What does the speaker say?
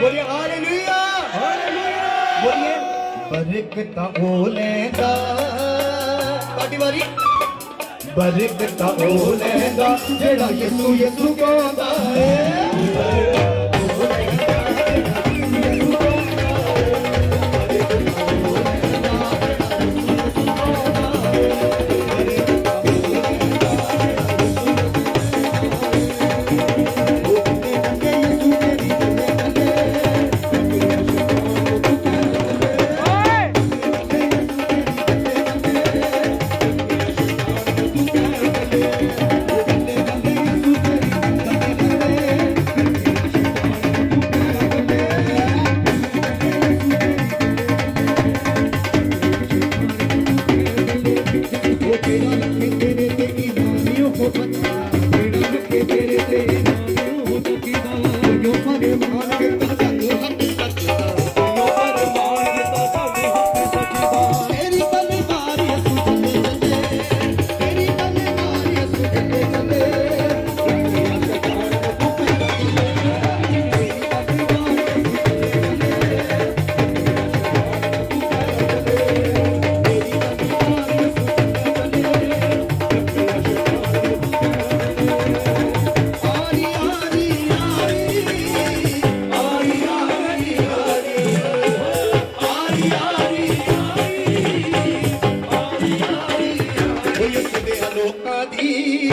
ਬੋਲੀਏ, hallelujah. Hallelujah ਬੋਲੀਏ ਬਰਕਤਾਂ ਉਹ ਲੈਂਦਾ। ਤੁਹਾਡੀ ਵਾਰੀ। ਬਰਕਤਾਂ ਉਹ ਲੈਂਦਾ, ਜਿਹੜਾ ਯਿਸੂ ਯਿਸੂ ਕਹਿੰਦਾ ਹੈ। ਲੋਕਾਂ ਦੀ